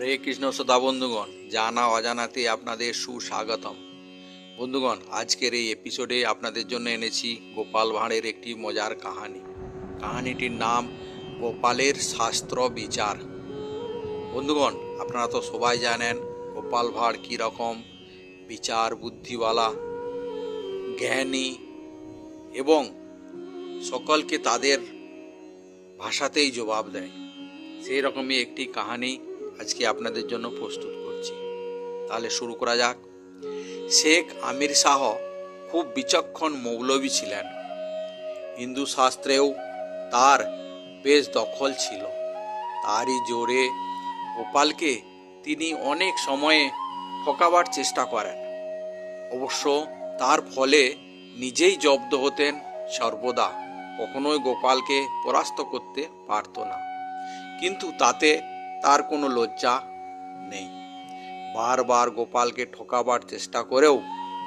হরে কৃষ্ণ শ্রোতা বন্ধুগণ, জানা অজানাতে আপনাদের সুস্বাগতম। বন্ধুগণ, আজকের এই এপিসোডে আপনাদের জন্য এনেছি গোপাল ভাঁড়ের একটি মজার কাহানি। কাহানিটির নাম গোপালের শাস্ত্র বিচার। বন্ধুগণ, আপনারা তো সবাই জানেন গোপাল ভাঁড় কীরকম বিচার বুদ্ধিওয়ালা, জ্ঞানী এবং সকলকে তাদের ভাষাতেই জবাব দেয়। সেই রকমই একটি কাহানি আজকে আপনাদের জন্য প্রস্তুত করছি। তাহলে শুরু করা যাক। শেখ আমির শাহ খুব বিচক্ষণ মৌলবী ছিলেন। হিন্দু শাস্ত্রেও তার বেশ দখল ছিল। তারই জোরে গোপালকে তিনি অনেক সময়ে ঠকাবার চেষ্টা করেন। অবশ্য তার ফলে নিজেই জব্দ হতেন সর্বদা। কখনোই গোপালকে পরাস্ত করতে পারত না। কিন্তু তাতে তার কোনো লজ্জা নেই। বারবার গোপালকে ঠকাবার চেষ্টা করেও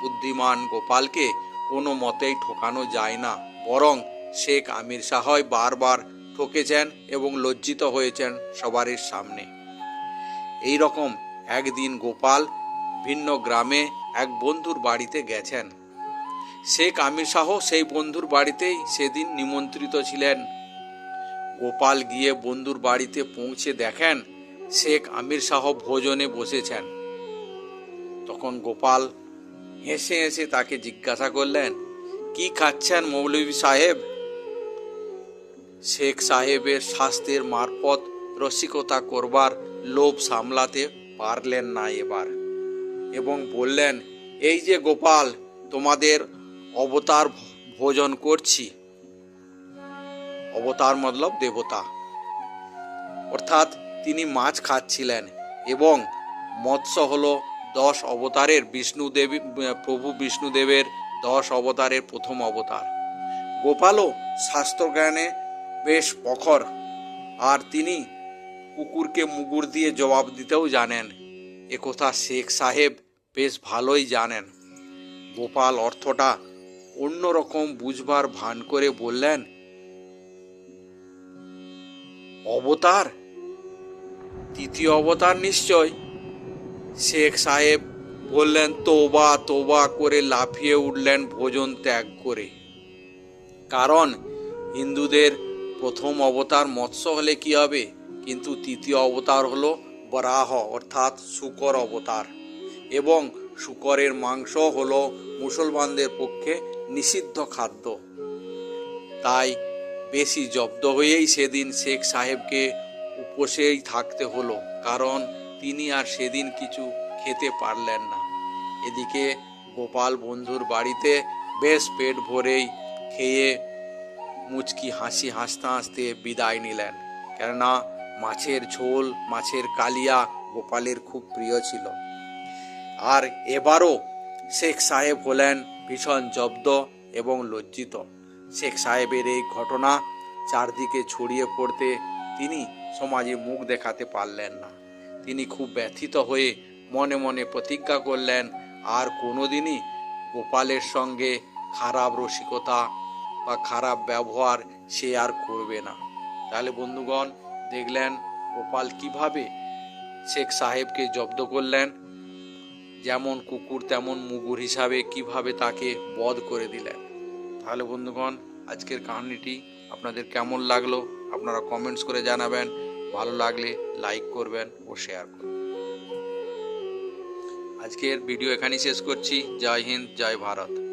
বুদ্ধিমান গোপালকে কোনো মতেই ঠকানো যায় না। বরং শেখ আমির শাহই বারবার ঠকেছেন এবং লজ্জিত হয়েছেন সবারই সামনে। এই রকম একদিন গোপাল ভিন্ন গ্রামে এক বন্ধুর বাড়িতে গেছেন। শেখ আমির শাহ সেই বন্ধুর বাড়িতেই সেদিন নিমন্ত্রিত ছিলেন। গোপাল গিয়ে বন্ধুর বাড়িতে পৌঁছে দেখেন শেখ আমির শাহ ভোজনে বসেছেন। তখন গোপাল হেসে হেসে তাকে জিজ্ঞাসা করলেন, কি খাচ্ছেন মৌলভী সাহেব? শেখ সাহেবের স্বাস্থ্যের মারফত রসিকতা করবার লোভ সামলাতে পারলেন না এবার এবং বললেন, এই যে গোপাল, তোমাদের অবতার ভোজন করছি। অবতার মতলব দেবতা। অর্থাৎ তিনি মাছ খাচ্ছিলেন এবং মৎস্য হল দশ অবতারের বিষ্ণুদেবী প্রভু বিষ্ণুদেবের দশ অবতারের প্রথম অবতার। গোপালও শাস্ত্রজ্ঞানে বেশ প্রখর আর তিনি কুকুরকে মুগুর দিয়ে জবাব দিতেও জানেন। একথা শেখ সাহেব বেশ ভালোই জানেন। গোপাল অর্থটা অন্যরকম বুঝবার ভান করে বললেন অবতার? তৃতীয় অবতার নিশ্চয়? শেখ সাহেব বললেন, তোবা তোবা করে লাফিয়ে উঠলেন ভোজন ত্যাগ করে। কারণ হিন্দুদের প্রথম অবতার মৎস্য হলে কি হবে? কিন্তু তৃতীয় অবতার হলো বরাহ, অর্থাৎ শুকর অবতার। এবং শুকরের মাংস হলো মুসলমানদের পক্ষে নিষিদ্ধ খাদ্য। তাই বেশি জব্দ হয়েই সেদিন শেখ সাহেবকে উপসেই থাকতে হলো, কারণ তিনি আর সেদিন কিছু খেতে পারলেন না। এদিকে গোপাল বন্ধুর বাড়িতে বেশ পেট ভরেই খেয়ে মুচকি হাসি হাসতে হাসতে বিদায় নিলেন, কেননা মাছের ঝোল, মাছের কালিয়া গোপালের খুব প্রিয় ছিল। আর এবারও শেখ সাহেব হলেন ভীষণ জব্দ এবং লজ্জিত। শেখ সাহেবের এই ঘটনা চারদিকে ছড়িয়ে পড়তে তিনি সমাজে মুখ দেখাতে পারলেন না। তিনি খুব ব্যথিত হয়ে মনে মনে প্রতিজ্ঞা করলেন, আর কোনোদিনই গোপালের সঙ্গে খারাপ রসিকতা বা খারাপ ব্যবহার সে আর করবে না। তাহলে বন্ধুগণ, দেখলেন গোপাল কীভাবে শেখ সাহেবকে জব্দ করলেন, যেমন কুকুর, তেমন মুগুর হিসাবে কীভাবে তাকে বধ করে দিলেন। তাহলে বন্ধুগণ, আজকের কাহিনীটি আপনাদের কেমন লাগল? আপনারা কমেন্টস করে জানাবেন। ভালো লাগলে লাইক করবেন ও শেয়ার করবেন। আজকের ভিডিও এখানেই শেষ করছি। জয় হিন্দ, জয় ভারত।